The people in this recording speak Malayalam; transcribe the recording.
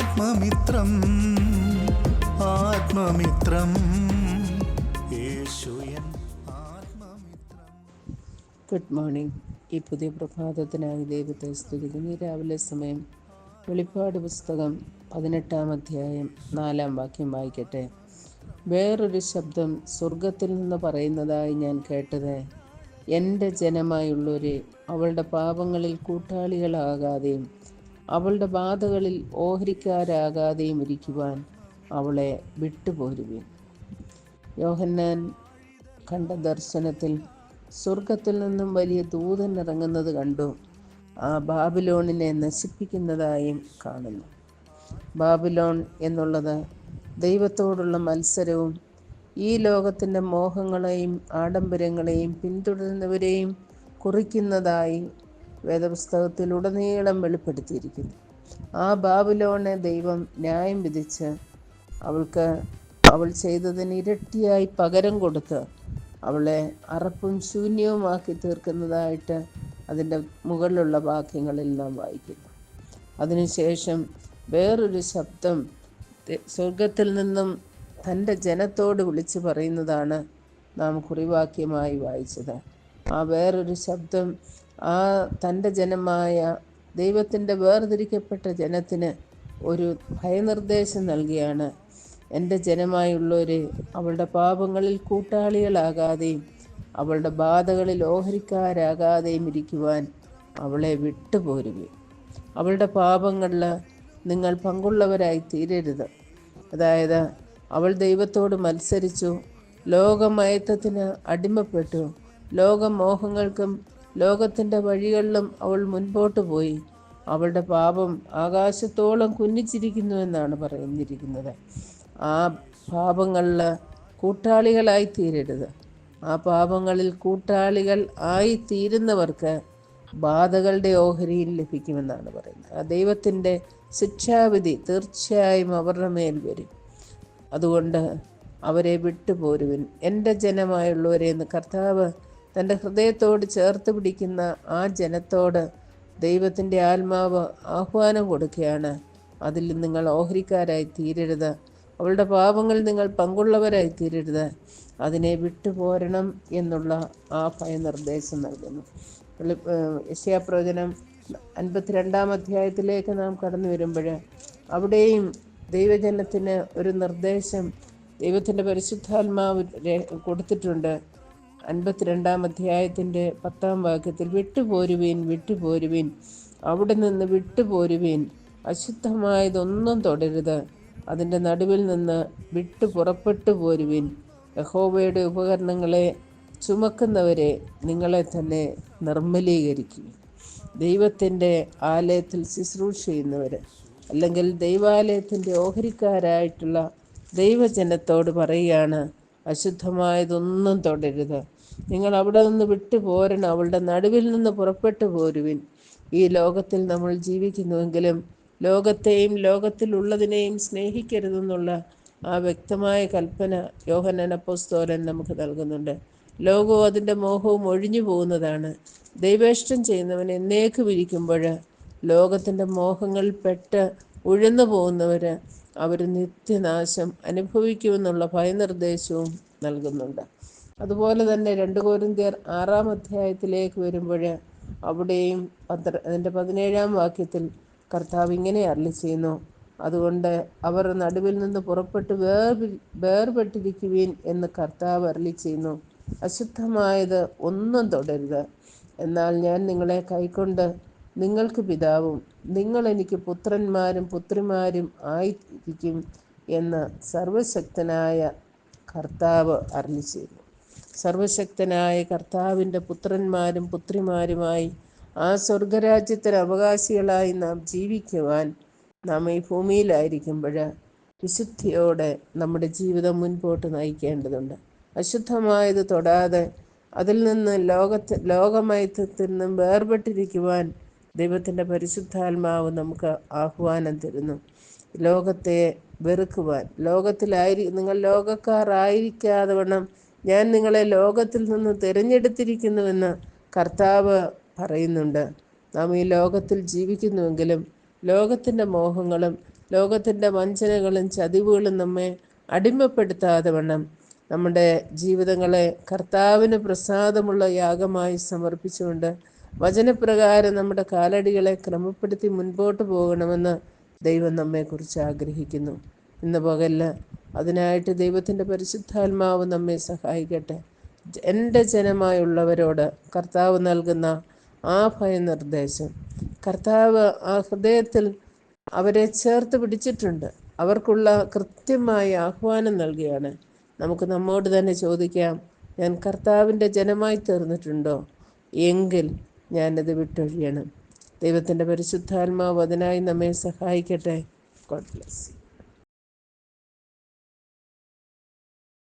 ആത്മമിത്രം ആത്മമിത്രം. ആത്മമിത്രം. ഗുഡ് മോർണിംഗ് ഈ പുതിയ പ്രഭാതത്തിനായി ദൈവത്തെ സ്തുതിക്കുന്നു. രാവിലെ സമയം വെളിപ്പാട് പുസ്തകം പതിനെട്ടാം അധ്യായം നാലാം വാക്യം വായിക്കട്ടെ. വേറൊരു ശബ്ദം സ്വർഗത്തിൽ നിന്ന് പറയുന്നതായി ഞാൻ കേട്ടത് എന്റെ ജനമായുള്ളവരെ അവളുടെ പാപങ്ങളിൽ കൂട്ടാളികളാകാതെയും അവളുടെ ബാധകളിൽ ഓഹരിക്കാരാകാതെയും ഇരിക്കുവാൻ അവളെ വിട്ടുപോരുവിൻ. യോഹന്നാൻ കണ്ട ദർശനത്തിൽ സ്വർഗത്തിൽ നിന്നും വലിയ ദൂതൻ ഇറങ്ങുന്നത് കണ്ടു. ആ ബാബിലോണിനെ നശിപ്പിക്കുന്നതായും കാണുന്നു. ബാബിലോൺ എന്നുള്ളത് ദൈവത്തോടുള്ള മത്സരവും ഈ ലോകത്തിന്റെ മോഹങ്ങളെയും ആഡംബരങ്ങളെയും പിന്തുടരുന്നവരെയും കുറിക്കുന്നതായി വേദപുസ്തകത്തിൽ ഉടനീളം വെളിപ്പെടുത്തിയിരിക്കുന്നു. ആ ബാബിലോണെ ദൈവം ന്യായം വിധിച്ച് അവൾക്ക് അവൾ ചെയ്തതിന് ഇരട്ടിയായി പകരം കൊടുത്ത് അവളെ അറപ്പും ശൂന്യവുമാക്കി തീർക്കുന്നതായിട്ട് അതിന്റെ മുകളിലുള്ള വാക്യങ്ങളിൽ നാം വായിക്കുന്നു. അതിനുശേഷം വേറൊരു ശബ്ദം സ്വർഗത്തിൽ നിന്നും തന്റെ ജനത്തോട് വിളിച്ചു പറയുന്നതാണ് നാം കുറിവാക്യമായി വായിച്ചത്. ആ വേറൊരു ശബ്ദം ആ തന്റെ ജനമായ ദൈവത്തിന്റെ വേർതിരിക്കപ്പെട്ട ജനത്തിന് ഒരു ഭയനിർദ്ദേശം നൽകിയാണ്. എന്റെ ജനമായുള്ളവരെ അവളുടെ പാപങ്ങളിൽ കൂട്ടാളികളാകാതെയും അവളുടെ ബാധകളിൽ ഓഹരിക്കാരാകാതെയും ഇരിക്കുവാൻ അവളെ വിട്ടുപോരുകയും അവളുടെ പാപങ്ങളിൽ നിങ്ങൾ പങ്കുള്ളവരായി തീരരുത് അതായത് അവൾ ദൈവത്തോട് മത്സരിച്ചു ലോകമയത്തത്തിന് അടിമപ്പെട്ടു ലോകമോഹങ്ങൾക്കും ലോകത്തിന്റെ വഴികളിലും അവൾ മുൻപോട്ട് പോയി. അവളുടെ പാപം ആകാശത്തോളം കുന്നിച്ചിരിക്കുന്നു എന്നാണ് പറഞ്ഞിരിക്കുന്നത്. ആ പാപങ്ങളിൽ കൂട്ടാളികളായി തീരരുത്. ആ പാപങ്ങളിൽ കൂട്ടാളികൾ ആയി തീരുന്നവർക്ക് ബാധകളുടെ ഓഹരിയിൽ ലഭിക്കുമെന്നാണ് പറയുന്നത്. ആ ദൈവത്തിന്റെ ശിക്ഷാവിധി തീർച്ചയായും അവരുടെ മേൽ വരും. അതുകൊണ്ട് അവരെ വിട്ടുപോരുവിൻ. എന്റെ ജനമായുള്ളവരെ എന്ന് കർത്താവ് തന്റെ ഹൃദയത്തോട് ചേർത്ത് പിടിക്കുന്ന ആ ജനത്തോട് ദൈവത്തിന്റെ ആത്മാവ് ആഹ്വാനം കൊടുക്കുകയാണ്. അതിൽ നിങ്ങൾ ഓഹരിക്കാരായി തീരരുത്. അവളുടെ പാപങ്ങൾ നിങ്ങൾ പങ്കുള്ളവരായി തീരരുത്. അതിനെ വിട്ടുപോരണം എന്നുള്ള ആ ഭയനിർദ്ദേശം നൽകുന്നു. യശയാപ്രവചനം അൻപത്തിരണ്ടാം അധ്യായത്തിലേക്ക് നാം കടന്നു വരുമ്പോൾ അവിടെയും ദൈവജനത്തിന് ഒരു നിർദ്ദേശം ദൈവത്തിന്റെ പരിശുദ്ധാത്മാവ് കൊടുത്തിട്ടുണ്ട്. അൻപത്തിരണ്ടാം അധ്യായത്തിന്റെ പത്താം വാക്യത്തിൽ വിട്ടുപോരുവീൻ വിട്ടുപോരുവീൻ അവിടെ നിന്ന് വിട്ടുപോരുവീൻ അശുദ്ധമായതൊന്നും തുടരുത്. അതിന്റെ നടുവിൽ നിന്ന് വിട്ടു പുറപ്പെട്ടു പോരുവിൻ. യഹോവയുടെ ഉപകരണങ്ങളെ ചുമക്കുന്നവരെ നിങ്ങളെ തന്നെ നിർമ്മലീകരിക്കും. ദൈവത്തിന്റെ ആലയത്തിൽ ശുശ്രൂഷ ചെയ്യുന്നവർ അല്ലെങ്കിൽ ദൈവാലയത്തിന്റെ ഓഹരിക്കാരായിട്ടുള്ള ദൈവജനത്തോട് പറയുകയാണ് അശുദ്ധമായതൊന്നും തുടരുത്. നിങ്ങൾ അവിടെ നിന്ന് വിട്ടു പോരണം അവളുടെ നടുവിൽ നിന്ന് പുറപ്പെട്ടു പോരുവിൻ. ഈ ലോകത്തിൽ നമ്മൾ ജീവിക്കുന്നുവെങ്കിലും ലോകത്തെയും ലോകത്തിലുള്ളതിനെയും സ്നേഹിക്കരുതെന്നുള്ള ആ വ്യക്തമായ കൽപ്പന യോഹനനപ്പോസ്തോലൻ നമുക്ക് നൽകുന്നുണ്ട്. ലോകവും അതിന്റെ മോഹവും ഒഴിഞ്ഞു പോകുന്നതാണ്. ദൈവേഷ്ടം ചെയ്യുന്നവൻ എന്നേക്ക് വിരിക്കുമ്പോൾ ലോകത്തിന്റെ മോഹങ്ങളിൽ പെട്ട് ഉഴന്നു പോകുന്നവർ അവർ നിത്യനാശം അനുഭവിക്കുമെന്നുള്ള ഭയനിർദ്ദേശവും നൽകുന്നുണ്ട്. അതുപോലെ തന്നെ രണ്ട് കോരിന്ത്യർ ആറാം അധ്യായത്തിലേക്ക് വരുമ്പോൾ അവിടെയും പത്ര അതിന്റെ പതിനേഴാം വാക്യത്തിൽ കർത്താവ് ഇങ്ങനെ അരളി ചെയ്യുന്നു. അതുകൊണ്ട് അവർ നടുവിൽ നിന്ന് പുറപ്പെട്ട് വേർ വേർപെട്ടിരിക്കുവീൻ എന്ന് കർത്താവ് അരളി ചെയ്യുന്നു. അശുദ്ധമായത് ഒന്നും തുടരുത്. എന്നാൽ ഞാൻ നിങ്ങളെ കൈക്കൊണ്ട് നിങ്ങൾക്ക് പിതാവും നിങ്ങൾ എനിക്ക് പുത്രന്മാരും പുത്രിമാരും ആയിരിക്കും എന്ന് സർവശക്തനായ കർത്താവ് ചെയ്യുന്നു സർവശക്തനായ കർത്താവിന്റെ പുത്രന്മാരും പുത്രിമാരുമായി ആ സ്വർഗരാജ്യത്തിന് അവകാശികളായി നാം ജീവിക്കുവാൻ നാം ഈ ഭൂമിയിലായിരിക്കുമ്പോൾ വിശുദ്ധിയോടെ നമ്മുടെ ജീവിതം മുൻപോട്ട് നയിക്കേണ്ടതുണ്ട്. അശുദ്ധമായത് തൊടാതെ അതിൽ നിന്ന് ലോകത്ത് ലോകമയത്തിൽ നിന്നും വേർപെട്ടിരിക്കുവാൻ ദൈവത്തിന്റെ പരിശുദ്ധാത്മാവ് നമുക്ക് ആഹ്വാനം തരുന്നു. ലോകത്തെ വെറുക്കുവാൻ. ലോകത്തിലായിരി നിങ്ങൾ ലോകക്കാരായിരിക്കാതെ വണ്ണം ഞാൻ നിങ്ങളെ ലോകത്തിൽ നിന്ന് തിരഞ്ഞെടുത്തിരിക്കുന്നുവെന്ന് കർത്താവ് പറയുന്നുണ്ട്. നാം ഈ ലോകത്തിൽ ജീവിക്കുന്നുവെങ്കിലും ലോകത്തിന്റെ മോഹങ്ങളും ലോകത്തിന്റെ വഞ്ചനകളും ചതിവുകളും നമ്മെ അടിമപ്പെടുത്താതെ വണ്ണം നമ്മുടെ ജീവിതങ്ങളെ കർത്താവിന് പ്രസാദമുള്ള യാഗമായി സമർപ്പിച്ചുകൊണ്ട് വചനപ്രകാരം നമ്മുടെ കാലടികളെ ക്രമപ്പെടുത്തി മുൻപോട്ട് പോകണമെന്ന് ദൈവം നമ്മെക്കുറിച്ച് ആഗ്രഹിക്കുന്നു. ഇന്ന് പകല്ല അതിനായിട്ട് ദൈവത്തിന്റെ പരിശുദ്ധാത്മാവ് നമ്മെ സഹായിക്കട്ടെ. എന്റെ ജനമായുള്ളവരോട് കർത്താവ് നൽകുന്ന ആ ഭയനിർദ്ദേശം കർത്താവ് ആ ഹൃദയത്തിൽ അവരെ ചേർത്ത് പിടിച്ചിട്ടുണ്ട്. അവർക്കുള്ള കൃത്യമായ ആഹ്വാനം നൽകുകയാണ് നമുക്ക് നമ്മോട് തന്നെ ചോദിക്കാം ഞാൻ കർത്താവിന്റെ ജനമായി തീർന്നിട്ടുണ്ടോ? എങ്കിൽ ഞാനത് വിട്ടൊഴിയണം. ദൈവത്തിന്റെ പരിശുദ്ധാത്മാവ് അതിനായി നമ്മെ സഹായിക്കട്ടെ. God bless